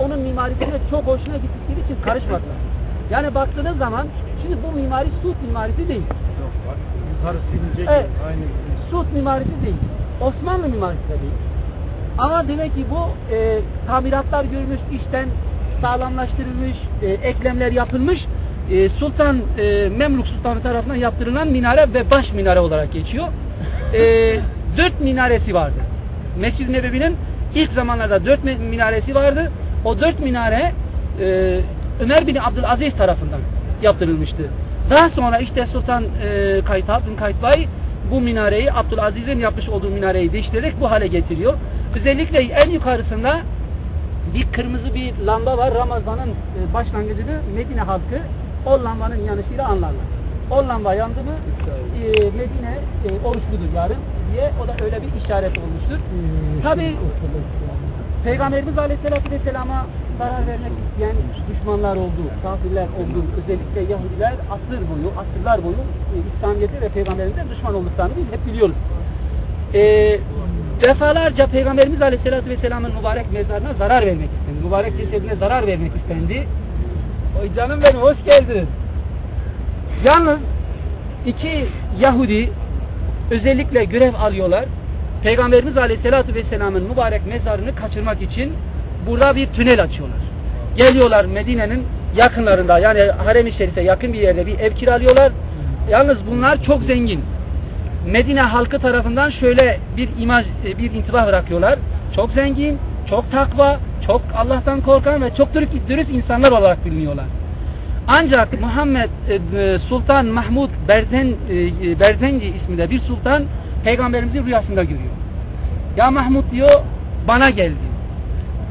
onun mimarisine çok hoşuna gittikleri için karışmadılar. Yani baktığınız zaman şimdi bu mimari Suud mimarisi değil. Yok bak yukarı silinecek Evet. aynı. Suud mimarisi değil. Osmanlı mimarisi de değil. Ama demek ki bu e, tamiratlar görmüş, işten sağlamlaştırılmış, e, eklemler yapılmış. E, Sultan e, Memluk Sultanı tarafından yaptırılan minare ve baş minare olarak geçiyor. E, dört minaresi vardı. Mescid-i Nebevi'nin ilk zamanlarda dört mi- minaresi vardı. O dört minare e, Ömer bin Abdülaziz tarafından yaptırılmıştı. Daha sonra işte Sultan e, Kayıt bin Kayıtbay bu minareyi Abdülaziz'in yapmış olduğu minareyi değiştirerek bu hale getiriyor. Özellikle en yukarısında bir kırmızı bir lamba var. Ramazan'ın e, başlangıcını Medine halkı o lambanın yanışıyla anlarlar. O lamba yandı mı e, Medine e, oruçludur yarın diye o da öyle bir işaret olmuştur. Tabi Peygamberimiz Aleyhisselatü Vesselam'a zarar vermek isteyen düşmanlar oldu, kafirler oldu. Özellikle Yahudiler asır boyu, asırlar boyu İslamiyet'e ve Peygamberimize düşman olduklarını biz hep biliyoruz. E, defalarca Peygamberimiz Aleyhisselatü Vesselam'ın mübarek mezarına zarar vermek istendi. Mübarek cesedine zarar vermek istendi. Oy canım benim hoş geldin. Yalnız iki Yahudi özellikle görev alıyorlar. Peygamberimiz Aleyhisselatü Vesselam'ın mübarek mezarını kaçırmak için burada bir tünel açıyorlar. Geliyorlar Medine'nin yakınlarında yani Harem-i Şerif'e yakın bir yerde bir ev kiralıyorlar. Yalnız bunlar çok zengin. Medine halkı tarafından şöyle bir imaj, e, bir intibah bırakıyorlar. Çok zengin, çok takva, çok Allah'tan korkan ve çok dürüst, dürüst insanlar olarak biliniyorlar. Ancak Muhammed e, e, Sultan Mahmud Berzen, Berzenci isminde bir sultan peygamberimizi rüyasında görüyor. Ya Mahmud diyor bana gel diyor.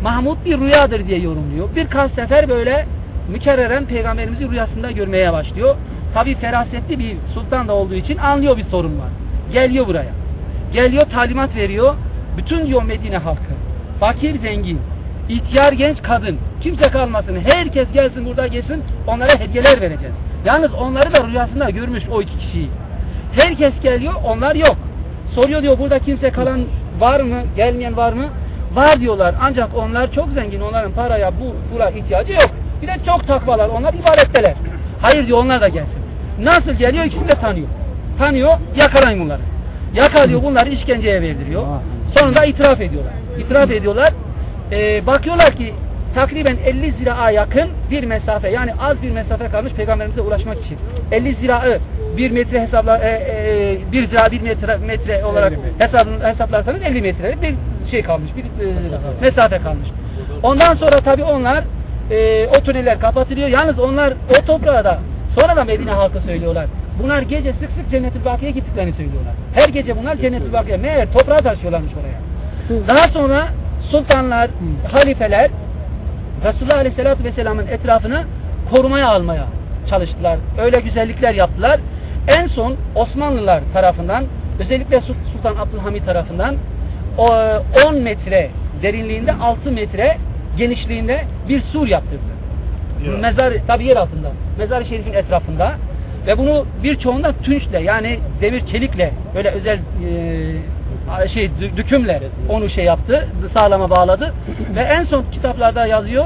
Mahmud bir rüyadır diye yorumluyor. Birkaç sefer böyle mükerreren peygamberimizi rüyasında görmeye başlıyor. Tabi ferasetli bir sultan da olduğu için anlıyor bir sorun var. Geliyor buraya. Geliyor talimat veriyor. Bütün diyor Medine halkı. Fakir zengin. ihtiyar genç kadın. Kimse kalmasın. Herkes gelsin burada gelsin. Onlara hediyeler vereceğiz. Yalnız onları da rüyasında görmüş o iki kişiyi. Herkes geliyor onlar yok. Soruyor diyor burada kimse kalan var mı? Gelmeyen var mı? Var diyorlar. Ancak onlar çok zengin. Onların paraya bu bura ihtiyacı yok. Bir de çok takvalar. Onlar ibadetteler. Hayır diyor onlar da gelsin. Nasıl geliyor? İkisini de tanıyor. Tanıyor. Yakalayın bunları. Yakalıyor bunları işkenceye verdiriyor. Sonunda itiraf ediyorlar. İtiraf ediyorlar. Ee, bakıyorlar ki takriben 50 ziraya yakın bir mesafe yani az bir mesafe kalmış peygamberimize ulaşmak için. 50 zirayı 1 metre hesapla e, e, bir zira 1 metre, metre olarak hesabın, hesaplarsanız 50 metre bir şey kalmış, bir e, mesafe kalmış. Ondan sonra tabii onlar e, o tüneller kapatılıyor. Yalnız onlar o toprağa da sonradan Medine halkı söylüyorlar. Bunlar gece sık sık Cennet-ül Baki'ye gittiklerini söylüyorlar. Her gece bunlar Cennet-ül Baki'ye. Meğer toprağa taşıyorlarmış oraya. Daha sonra sultanlar, halifeler Resulullah Aleyhisselatü Vesselam'ın etrafını korumaya almaya çalıştılar. Öyle güzellikler yaptılar. En son Osmanlılar tarafından özellikle Sul- Sultan Abdülhamit tarafından o, 10 metre derinliğinde 6 metre genişliğinde bir sur yaptırdı. Yer Mezar tabi yer altında. Mezar-ı Şerif'in etrafında ve bunu birçoğunda tünçle yani demir çelikle böyle özel e, şey dü- dükümle onu şey yaptı, sağlama bağladı ve en son kitaplarda yazıyor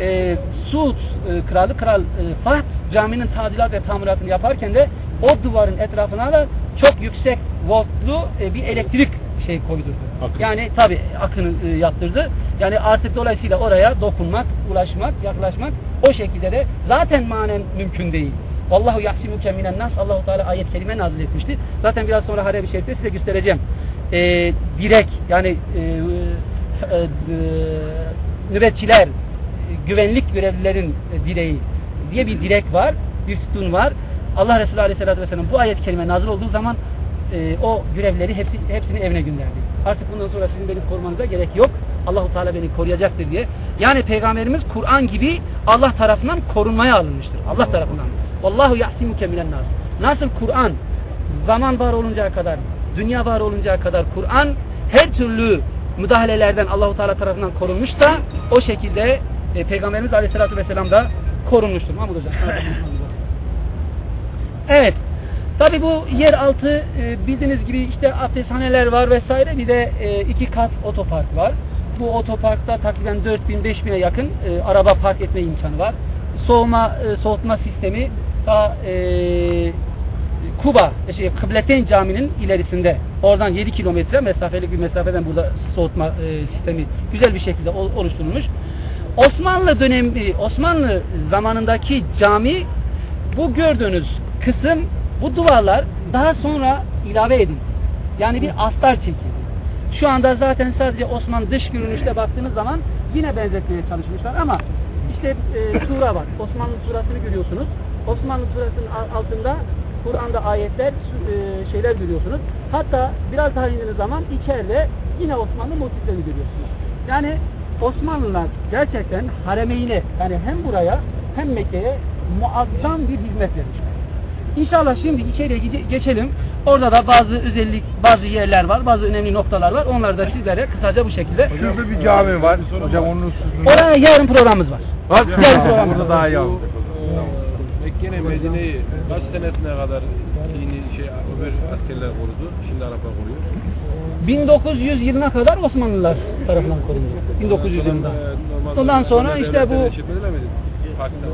e, Suud e, kralı kral e, Fahd caminin tadilat ve tamiratını yaparken de o duvarın etrafına da çok yüksek voltlu e, bir elektrik şey koydurdu. Akım. Yani tabi akını e, yaptırdı. Yani artık dolayısıyla oraya dokunmak, ulaşmak, yaklaşmak o şekilde de zaten manen mümkün değil. Vallahu yahsimuke minen nas Allahu Teala ayet kelime nazil etmişti. Zaten biraz sonra Harem-i Şerif'te size göstereceğim. Ee, direk yani e, e, e, nöbetçiler, güvenlik görevlilerin e, direği diye bir direk var, bir sütun var. Allah Resulü Aleyhisselatü Vesselam bu ayet kelime nazil olduğu zaman e, o görevleri hepsi, hepsini evine gönderdi. Artık bundan sonra sizin beni korumanıza gerek yok. Allahu Teala beni koruyacaktır diye. Yani Peygamberimiz Kur'an gibi Allah tarafından korunmaya alınmıştır. Allah tarafından. Vallahu yahsimuke minen nas. Nasıl Kur'an zaman var oluncaya kadar, dünya var oluncaya kadar Kur'an her türlü müdahalelerden Allahu Teala tarafından korunmuş da o şekilde e, Peygamberimiz Aleyhisselatü Vesselam da korunmuştur. Mahmud Hocam. Evet. Tabi bu yeraltı e, bildiğiniz gibi işte abdesthaneler var vesaire bir de e, iki kat otopark var. bu otoparkta takriben 4000-5000'e yakın e, araba park etme imkanı var. Soğuma, e, soğutma sistemi daha e, Kuba, şey, Kıbleten Camii'nin ilerisinde. Oradan 7 kilometre mesafelik bir mesafeden burada soğutma e, sistemi güzel bir şekilde ol- oluşturulmuş. Osmanlı dönemi, Osmanlı zamanındaki cami bu gördüğünüz kısım, bu duvarlar daha sonra ilave edildi. Yani bir astar çekildi. Şu anda zaten sadece Osmanlı dış görünüşte baktığınız zaman yine benzetmeye çalışmışlar ama işte e, sura var. Osmanlı surasını görüyorsunuz. Osmanlı surasının al- altında Kur'an'da ayetler, e, şeyler görüyorsunuz. Hatta biraz daha indiğiniz zaman içeride yine Osmanlı motiflerini görüyorsunuz. Yani Osmanlılar gerçekten haremeyne yani hem buraya hem Mekke'ye muazzam bir hizmet vermişler. İnşallah şimdi içeriye gide- geçelim. Orada da bazı özellik, bazı yerler var, bazı önemli noktalar var. Onları da sizlere kısaca bu şekilde. Şurada bir cami var. Hocam onun üstünde. Oraya yarın programımız var. Var Yarın programımız Burada daha iyi. Mekke'nin Medine'yi kaç senesine kadar dini şey Ömer askerler korudu. Şimdi Araplar koruyor. 1900 yılına kadar Osmanlılar tarafından korundu. 1900 yılında. Normalde Ondan sonra işte bu. Pakistan.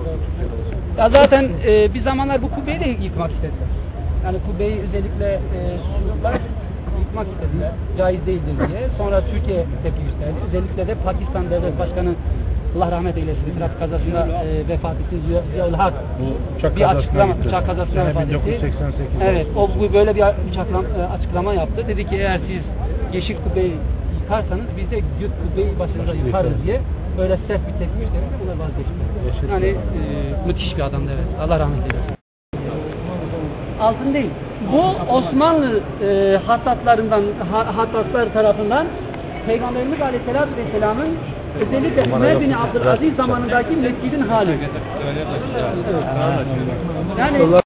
Ya zaten e, bir zamanlar bu kubbeyi de yıkmak istediler. Yani kubbeyi özellikle e, Suudlar yıkmak istediler. Caiz değildir diye. Sonra Türkiye tepki gösterdi. Özellikle de Pakistan Devlet Başkanı Allah rahmet eylesin. Trafik kazasında e, vefat etti. Ziya- Ziyaül Hak. uçak bir açıklama, gitti. uçak kazasına Sene vefat etti. 1988. Evet, o bu böyle bir uçakla, e, açıklama yaptı. Dedi ki eğer siz yeşil kubbeyi yıkarsanız biz de gök kubbeyi başınıza yıkarız diye böyle sert bir tepki gösterince buna vazgeçti. Yani e, müthiş bir adamdı evet. Allah rahmet eylesin. Altın değil. Bu Osmanlı e, hassaslarından, ha, hassaslar tarafından Peygamberimiz Aleyhisselatü Vesselam'ın özellikle Ömer bin Abdülaziz zamanındaki mescidin hali. Yani